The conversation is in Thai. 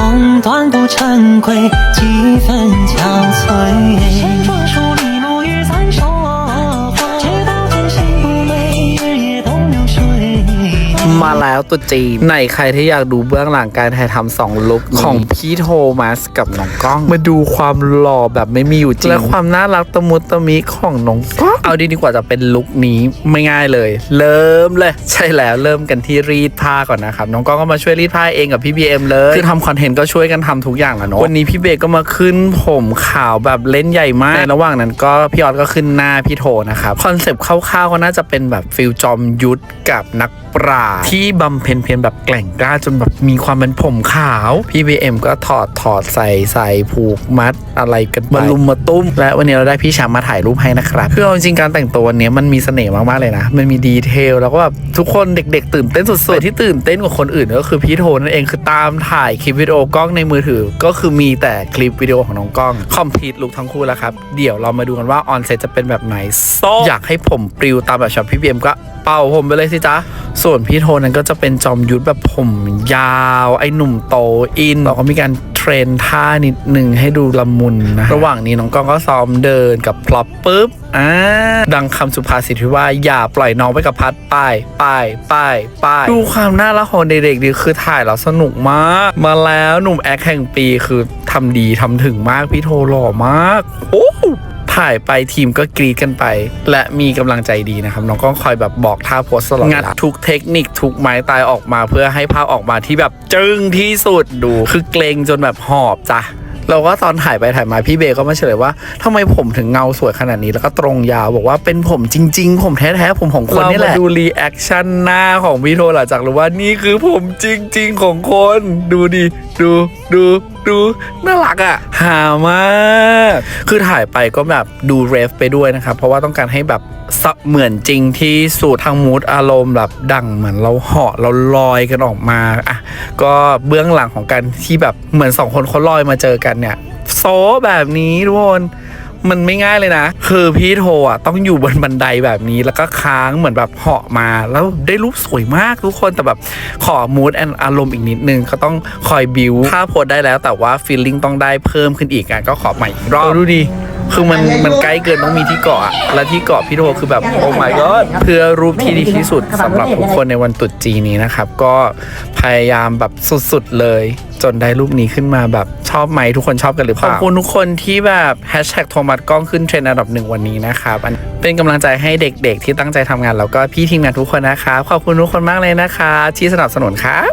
梦断不成归，几分憔悴。 มาแล้วตุ๊จีนในใครที่อยากดูเบื้องหลังการถ่ายทำสองลุคของพี่โทมัสกับน้องก้อง มาดูความหล่อแบบไม่มีอยู่จริง และความน่ารักตะมุตะมิของน้องก้อง เอาดีดีกว่าจะเป็นลุคนี้ไม่ง่ายเลย เริ่มเลย ใช่แล้วเริ่มกันที่รีดผ้าก่อนนะครับ น้องก้องก็มาช่วยรีดผ้าเองกับพี่บีเอ็มเลยคือทำคอนเทนต์ก็ช่วยกันทำทุกอย่างแหละเนาะวันนี้พี่เบก็มาขึ้นผมขาวแบบเล่นใหญ่มากในระหว่างนั้นก็พี่ออสก็ขึ้นหน้าพี่โทนะครับคอนเซปต์คร่าวๆก็น่าจะเป็นแบบฟิลจอมยุทธกับนักปราชญ์ที่บำเพ็ญเพียรแบบแกล่งกล้าจนแบบมีความเป็นผมขาว พี่บีเอ็มก็ถอดถอดใส่ใส่ผูกมัดอะไรกันมาลุมมาตุ้ม และวันนี้เราได้พี่ชามมาถ่ายรูปให้นะครับคือเอาจริงๆการแต่งตัววันนี้มันมีเสน่ห์มากๆเลยนะ มันมีดีเทลแล้วก็แบบทุกคนเด็ก ๆ ตื่นเต้นสุดๆแต่ที่ตื่นเต้นกว่าคนอื่นก็คือพี่โทนั่นเองคือตามถ่ายคลิปวิดีโอกล้องในมือถือ ก็คือมีแต่คลิปวิดีโอของน้องกล้องคอมพลีทลุกทั้งคู่แล้วครับเดี๋ยวเรามาดูกันว่าออนเซ็ตจะเป็นแบบไหนโซอยากให้ผมปลิวตามแบบช็อตพี่บีเอ็มก็เป่าผมไปเลยสิจ๊ะ ส่วนพี่โทนั้นก็จะเป็นจอมยุทธแบบผมยาว ไอ้หนุ่มโตอินเราก็มีการเทรนท่านิดหนึ่งให้ดูละมุนนะระหว่างนี้น้องก้องก็ซ้อมเดินกับพล็อปปุ๊บอ่าดังคำสุภาษิตที่ว่าอย่าปล่อยน้องไปกับพัดไป้ายป้ายป้ายป้ายดูความน่ารักของเด็กๆดีคือถ่ายแล้วสนุกมาก มาแล้วหนุ่มแอคแห่งปีคือทำดีทำถึงมากพี่โทหล่อมาก โอ้ ถ่ายไปทีมก็กรีดกันไป และมีกำลังใจดีนะครับ น้องก็คอยแบบบอกท่าโพสตลอดงัดทุกเทคนิคทุกไม้ตายออกมา เพื่อให้ภาพออกมาที่แบบจึ้งที่สุดดู คือเกรงจนแบบหอบจ้ะเราก็ตอนถ่ายไปถ่ายมาพี่เบย์ก็มาเฉลยว่าทำไมผมถึงเงาสวยขนาดนี้แล้วก็ตรงยาวบอกว่าเป็นผมจริง ๆ ผมแท้ๆผมของคนนี่แหละดูรีแอคชั่นหน้าของพี่โทหลังจากรู้ว่านี่คือผมจริง ๆ ของคน ดูดิดูดู ดูน่ารักอะ่ะหามาก คือถ่ายไปก็แบบดูเรฟไปด้วยนะครับ เพราะว่าต้องการให้แบบเหมือนจริงที่สูตรทางมูดอารมณ์แบบดังเหมือนเราเหาะเราลอยกันออกมาอะก็เบื้องหลังของการที่แบบเหมือนสองคนเขาลอยมาเจอกันเนี่ย โซแบบนี้ทุกคน มันไม่ง่ายเลยนะ คือพี่โทอะต้องอยู่บนบันไดแบบนี้แล้วก็ค้างเหมือนแบบเหาะมา แล้วได้รูปสวยมากทุกคนแต่แบบขอมูดแอนอารมณ์อีกนิดนึงก็ต้องคอยบิวถ้าโพสได้แล้วแต่ว่าฟีลลิ่งต้องได้เพิ่มขึ้นอีกอะก็ขอใหม่อีกรอบดูดิ คือมันมันใกล้เกินต้องมีที่เกาะอะและที่เกาะพี่โทคือแบบโอ้ my god เพื่อรูปที่ดีที่สุดสำหรับทุกคนในวันตรุษจีนนี้นะครับ ก็พยายามแบบสุดๆเลย จนได้รูปนี้ขึ้นมาแบบชอบไหมทุกคนชอบกันหรือเปล่าขอบคุณทุกคนที่แบบแฮชแท็กโทมัสกล้องขึ้นเทรนด์อันดับหนึ่งวันนี้นะครับอันเป็นกำลังใจให้เด็กๆ ที่ตั้งใจทำงานแล้วก็พี่ทีมงานทุกคนนะครับขอบคุณทุกคนมากเลยนะคะ ที่สนับสนุนครับ